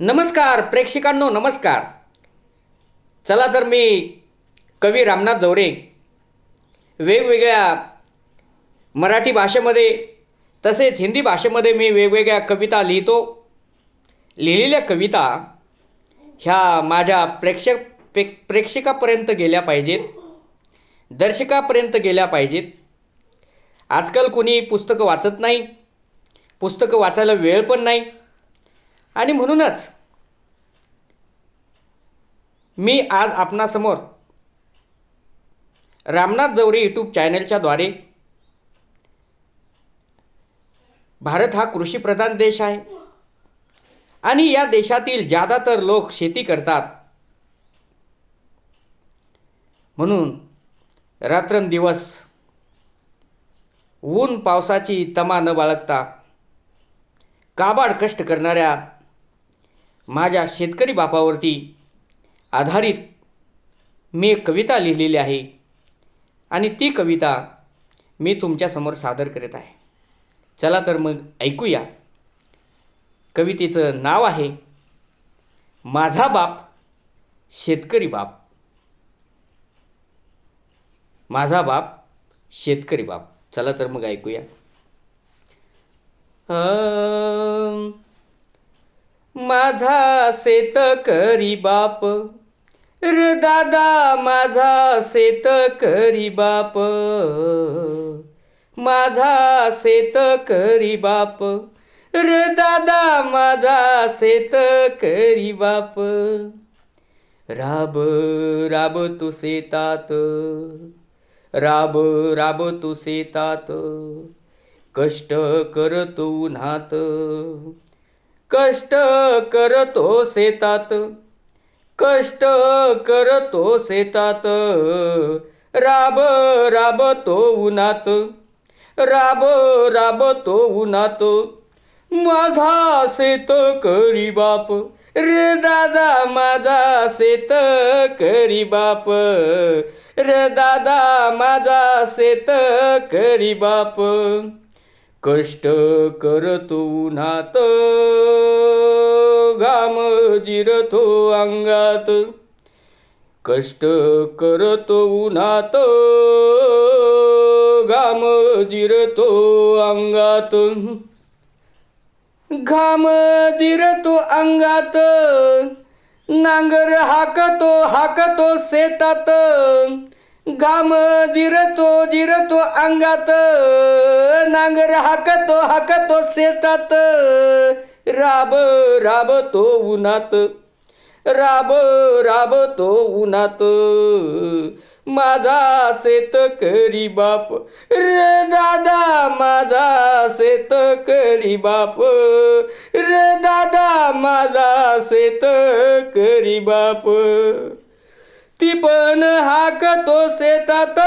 नमस्कार प्रेक्षकांनो नमस्कार. चला तर मी कवी रामनाथ जवरे वेगवेगळ्या मराठी भाषेमध्ये तसेच हिंदी भाषेमध्ये मी वेगवेगळ्या कविता लिहितो. लिहिलेल्या कविता ह्या माझ्या प्रेक्षक प्रे प्रेक्षकापर्यंत गेल्या पाहिजेत. दर्शकापर्यंत गेल्या पाहिजेत. आजकाल कोणी पुस्तकं वाचत नाही पुस्तकं वाचायला वेळ पण नाही. आणि म्हणूनच मी आज आपणासमोर रामनाथ जवरे यूट्यूब चॅनलच्याद्वारे भारत हा कृषीप्रधान देश आहे. आणि या देशातील ज्यादातर लोक शेती करतात. म्हणून रात्रंदिवस ऊन पावसाची तमा न बाळगता काबाड कष्ट करणाऱ्या माझ्या शेतकरी बापावरती आधारित मी एक कविता लिहिलेली आहे. आणि ती कविता मी तुमच्यासमोर सादर करत आहे. चला तर मग ऐकूया. कवितेचं नाव आहे माझा बाप शेतकरी बाप. माझा बाप शेतकरी बाप. चला तर मग ऐकूया. माझा शेतकरी बाप. र दादा माझा शेतकरी बाप. माझा शेतकरी बाप. र दादा माझा शेतकरी बाप. राब राब तू शेतात राब राब तू शेतात कष्ट करतो उन्हात. कष्ट करतो शेतात. कष्ट करतो शेतात. राब राबतो उन्हात. राब राबतो उन्हात. माझा शेत करी बाप. रे दादा माझा शेत करी बाप. रे दादा माझा शेत करी बाप. कष्ट करतो उन्हात घाम जिरतो अंगात. कष्ट करतो उन्हात घाम जिरतो अंगात. घाम जिरतो अंगात नांगर हाकतो हाकतो शेतात. घाम जिरतो जिरतो अंगात नांगर हाकतो हाकतो शेतात. राब राबतो उन्हात राब राबतो उन्हात. माझा शेत करी बाप रे दादा माझा शेत करी बाप. रे दादा माझा शेत करी बाप. ती पण हाकतो शेतात.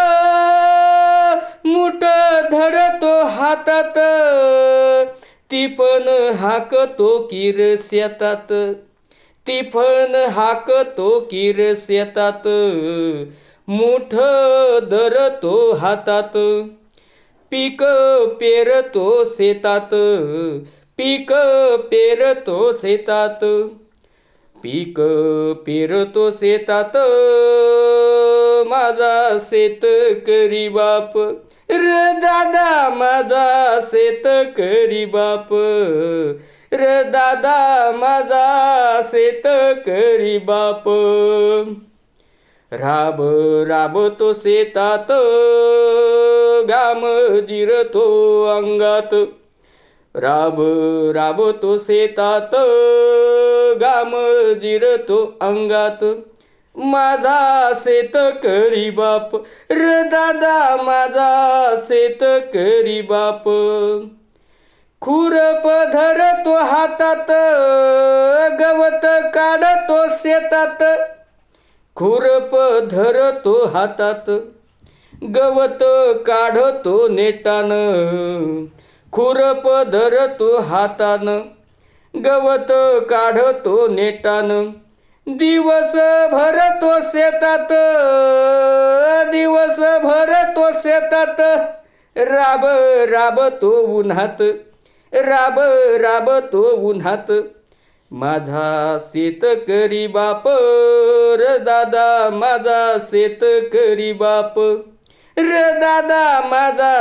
मुठ धरतो हातात. ती पण हाकतो किर शेतात. ती पण हाकतो किर शेतात. मुठ धरतो हातात. पीक पेरतो शेतात. पीक पेरतो शेतात. पीक पेरतो शेतात. माझा शेतकरी बाप. र दादा माझा शेतकरी बाप. र दादा माझा शेतकरी बाप. राब राबतो शेतात. घाम जिरतो अंगात. राब राबतो शेतात. घाम जिरतो अंगात. माझा शेतकरी बाप. र दादा माझा शेतकरी बाप. खुरप धरतो हातात गवत काढतो शेतात. खुरप धरतो हातात गवत काढतो नेटान. खुरप धरतो हातानं. गवत काढतो नेटान. दिवस भरतो शेतात दिवस भरतो शेतात. राब राबतो उन्हात राब राबतो उन्हात. माझा शेतकरी बाप र दादा माझा शेतकरी बाप. र दादा माझा